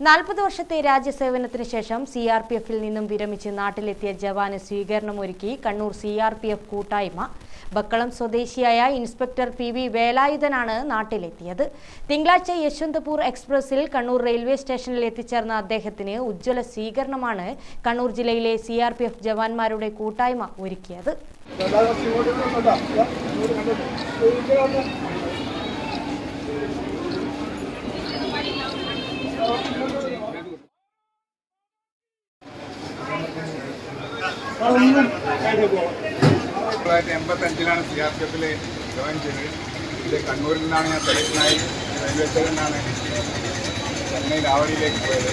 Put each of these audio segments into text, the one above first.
നാൽപ്പത് വർഷത്തെ രാജ്യസേവനത്തിന് ശേഷം സി ആർ പി എഫിൽ നിന്നും വിരമിച്ച് നാട്ടിലെത്തിയ ജവാന് സ്വീകരണമൊരുക്കി Kannur C R P F കൂട്ടായ്മ. ബക്കളം സ്വദേശിയായ ഇൻസ്പെക്ടർ പി വി വേലായുധനാണ് നാട്ടിലെത്തിയത്. തിങ്കളാഴ്ച യശ്വന്തപൂർ എക്സ്പ്രസിൽ കണ്ണൂർ റെയിൽവേ സ്റ്റേഷനിൽ എത്തിച്ചേർന്ന അദ്ദേഹത്തിന് ഉജ്ജ്വല സ്വീകരണമാണ് കണ്ണൂർ ജില്ലയിലെ സി ആർ പി എഫ് ജവാന്മാരുടെ കൂട്ടായ്മ ഒരുക്കിയത്. തൊള്ളായിരത്തി എൺപത്തഞ്ചിലാണ് സി ആർ പി എഫിൽ ജോയിൻ ചെയ്തത്. ഇത് കണ്ണൂരിൽ നിന്നാണ് ഞാൻ സെലക്ഷനായി റെയിൽവേ സ്റ്റേഷനിൽ ചെന്നൈ രാവടിയിലേക്ക് പോയത്.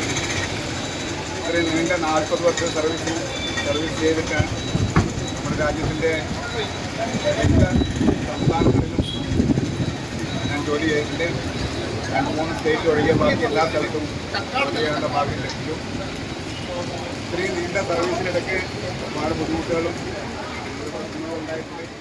ഇത്രയും നീണ്ട നാൽപ്പത് വർഷം സർവീസ് സർവീസ് ചെയ്തിട്ട് നമ്മുടെ രാജ്യത്തിന്റെ എല്ലാ സംസ്ഥാനങ്ങളിലും ഞാൻ ജോലി ചെയ്തിട്ടുണ്ട്. രണ്ട് മൂന്ന് സ്റ്റേറ്റ് ഒഴികെ ബാക്കി എല്ലാ സ്ഥലത്തും ജോലി ഭാഗ്യം ലഭിച്ചു. സർവീസിനിടയ്ക്ക് ഒരുപാട് ബുദ്ധിമുട്ടുകളും ഉണ്ടായിട്ടുണ്ട്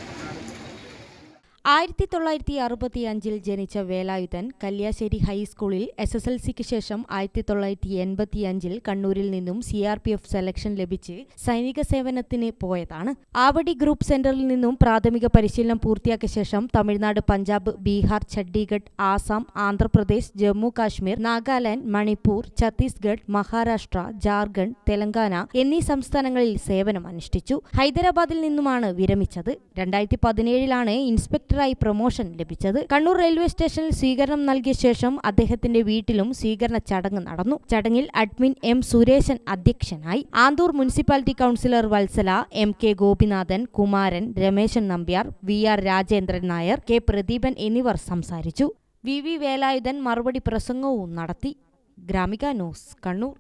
ആയിരത്തി തൊള്ളായിരത്തി അറുപത്തി അഞ്ചിൽ ജനിച്ച വേലായുധൻ കല്യാശ്ശേരി ഹൈസ്കൂളിൽ എസ് എസ് എൽ സിക്ക് ശേഷം ആയിരത്തി തൊള്ളായിരത്തി എൺപത്തി അഞ്ചിൽ കണ്ണൂരിൽ നിന്നും C R P F selection ലഭിച്ച് സൈനിക സേവനത്തിന് പോയതാണ്. ആവടി ഗ്രൂപ്പ് സെന്ററിൽ നിന്നും പ്രാഥമിക പരിശീലനം പൂർത്തിയാക്കിയ ശേഷം തമിഴ്നാട് പഞ്ചാബ് ബീഹാർ ഛണ്ഡീഗഡ് ആസാം ആന്ധ്രാപ്രദേശ് ജമ്മു കാശ്മീർ നാഗാലാൻഡ് മണിപ്പൂർ ഛത്തീസ്ഗഡ് മഹാരാഷ്ട്ര ജാർഖണ്ഡ് തെലങ്കാന എന്നീ സംസ്ഥാനങ്ങളിൽ സേവനം അനുഷ്ഠിച്ചു ഹൈദരാബാദിൽ നിന്നുമാണ് വിരമിച്ചത്. രണ്ടായിരത്തി പതിനേഴിലാണ് ഇൻസ്പെക്ടറായി പ്രൊമോഷൻ ലഭിച്ചത്. കണ്ണൂർ റെയിൽവേ സ്റ്റേഷനിൽ സ്വീകരണം നൽകിയ ശേഷം അദ്ദേഹത്തിന്റെ വീട്ടിലും സ്വീകരണ ചടങ്ങ് നടന്നു. ചടങ്ങിൽ അഡ്മിൻ എം സുരേശൻ അധ്യക്ഷനായി. Anthur municipality councillor Vatsala M K Gopinathan Kumaran Rameshan Nambiar V R Rajendran Nair K Pradeepan എന്നിവർ സംസാരിച്ചു. വി വി വേലായുധൻ മറുപടി പ്രസംഗവും നടത്തി. ഗ്രാമിക ന്യൂസ് കണ്ണൂർ.